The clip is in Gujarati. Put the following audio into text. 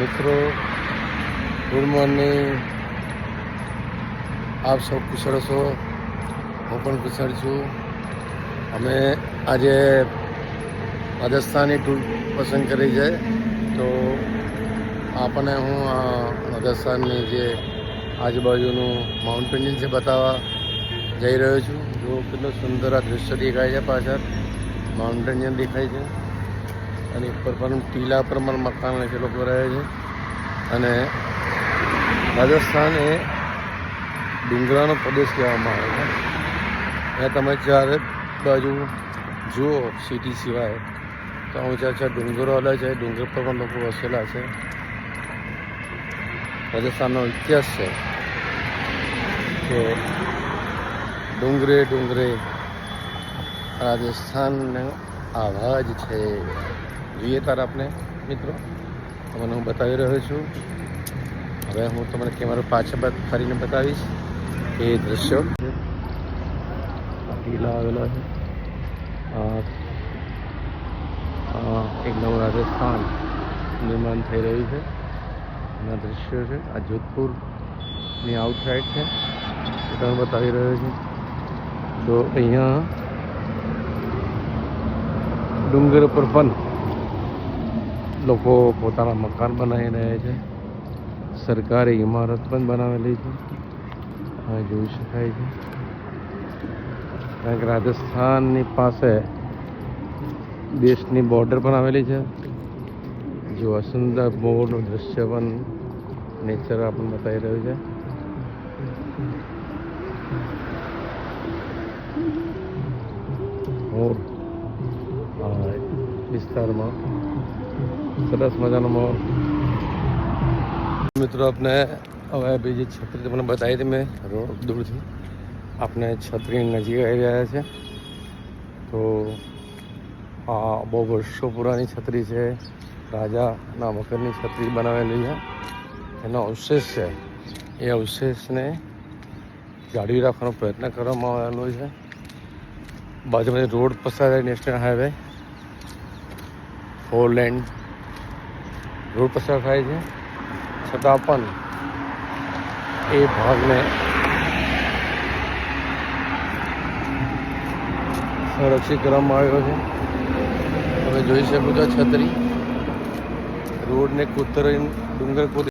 મિત્રો ગુડ મોર્નિંગ આપ સૌ કુશળ છો હું પણ કુશળ છું. અમે આજે રાજસ્થાની ટૂર પસંદ કરી છે. તો આપણને હું આ રાજસ્થાનની જે આજુબાજુનું માઉન્ટેનિંગ છે બતાવવા જઈ રહ્યો છું. જો કેટલું સુંદર આ દૃશ્ય દેખાય છે પાછળ. માઉન્ટેનિયન દેખાય છે. અને ઉપર પણ ટીલા પર પણ મકાન લોકો રહે છે. અને રાજસ્થાન એ ડુંગરાનો પ્રદેશ કહેવામાં આવે છે. અને તમે ચારે બાજુ જુઓ સિટી સિવાય, તો ઊંચા ઊંચા ડુંગરો આવેલા છે, ડુંગર પર પણ લોકો વસેલા છે. રાજસ્થાનનો ઇતિહાસ છે કે ડુંગરે ડુંગરે રાજસ્થાનનો આવાજ છે. જોઈએ તાર આપને, મિત્રો. તમને હું બતાવી રહ્યો છું. હવે હું તમને કેમેરો પાછળ ફરીને બતાવીશ એ દ્રશ્યો. ટીલા આવેલા છે. આ નવું રાજસ્થાન નિર્માણ થઈ રહ્યું છે. એના દ્રશ્યો છે. આ જોધપુરની આઉટ સાઈડ છે. એ તમને બતાવી રહ્યો છું. તો અહીંયા ડુંગર પર પણ લોકો પોતાના મકાન બનાવી રહ્યા છે. સરકારી ઇમારત પણ બનાવેલી છે. જોઈ શકાય છે. કારણ કે રાજસ્થાનની પાસે દેશની બોર્ડર પણ આવેલી છે. જો આ સુંદર મોરનું દ્રશ્ય પણ નેચર આપણને બતાવી રહ્યું છે. વિસ્તારમાં સરસ મજાનો માહોલ. મિત્રો, આપને હવે બીજી છત્રી તમને બતાવી હતી મેં, રોડ દૂરથી આપણે છત્રી નજીક આવી રહ્યા છે. તો આ બહુ વર્ષો પુરાની છત્રી છે. રાજાના વખતની છત્રી બનાવેલી છે. એનો અવશેષ છે. એ અવશેષને જાળવી રાખવાનો પ્રયત્ન કરવામાં આવેલો છે. બાજુમાંથી રોડ પસાર national highway four lane road પસાર થાય છે. છતાં પણ એ ભાગને સંરક્ષિત કરવામાં આવ્યો છે. તમે જોઈ શકો છો છત્રી. રોડને કૂતરી ડુંગર કૂદી